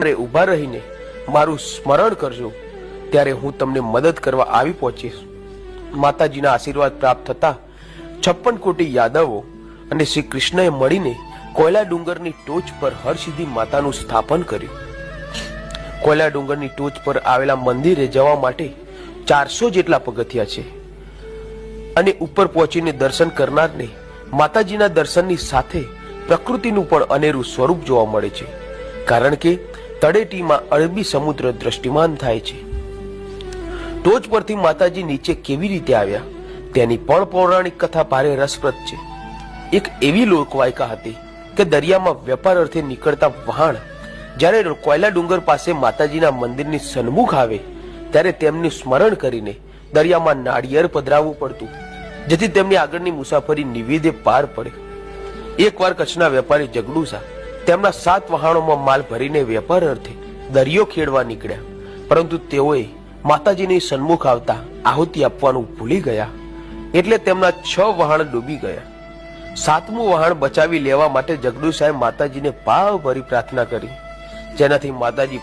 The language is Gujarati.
ત્યારે ઊભા રહીને મારું સ્મરણ કરજો, ત્યારે હું તમને મદદ કરવા આવી પહોંચીશ. માતાજીના આશીર્વાદ પ્રાપ્ત થતા છપ્પન કોટી યાદવો અને શ્રી કૃષ્ણએ મળીને કોયલા ડુંગરની ટોચ પર હરસિદ્ધિ માતાનું સ્થાપન કર્યું. કોયલા ડુંગરની ટોચ પર આવેલા મંદિરે જવા માટે ચારસો જેટલા પગથિયા છે. અને ઉપર પહોંચીને દર્શન કરનારને માતાજીના દર્શનની સાથે પ્રકૃતિનું પણ અનેરું સ્વરૂપ જોવા મળે છે. કારણ કે તળેટીમાં અરબી સમુદ્ર દ્રષ્ટિમાન થાય છે. ટોચ પરથી માતાજી નીચે કેવી રીતે આવ્યા? તેની પણ પૌરાણિક કથા ભારે રસપ્રદ છે. એક એવી લોકવાયકા હતી કે દરિયામાં વેપાર અર્થે નીકળતા વહાણ, જ્યારે કોયલા ડુંગર પાસે માતાજીના મંદિરની સન્મુખ આવે, ત્યારે તેમનું સ્મરણ કરીને દરિયામાં નાળિયેર પધરાવવું પડતું, જેથી તેમની આગળની મુસાફરી નિવેદે પાર પડે. એકવાર કચ્છના વેપારી જગડુસા તેમના સાત વહાણોમાં માલ ભરીને વેપાર અર્થે દરિયો ખેડવા નીકળ્યા. પરંતુ તેઓએ માતાજીની સન્મુખ આવતા આહુતિ આપવાનું ભૂલી ગયા. એટલે તેમના છ વહાણ ડૂબી ગયા. સાતમું વહાણ બચાવી લેવા માટે જગડુ સાહેબ માતાજીને ભાવભરી પ્રાર્થના કરી, જેનાથી માતાજી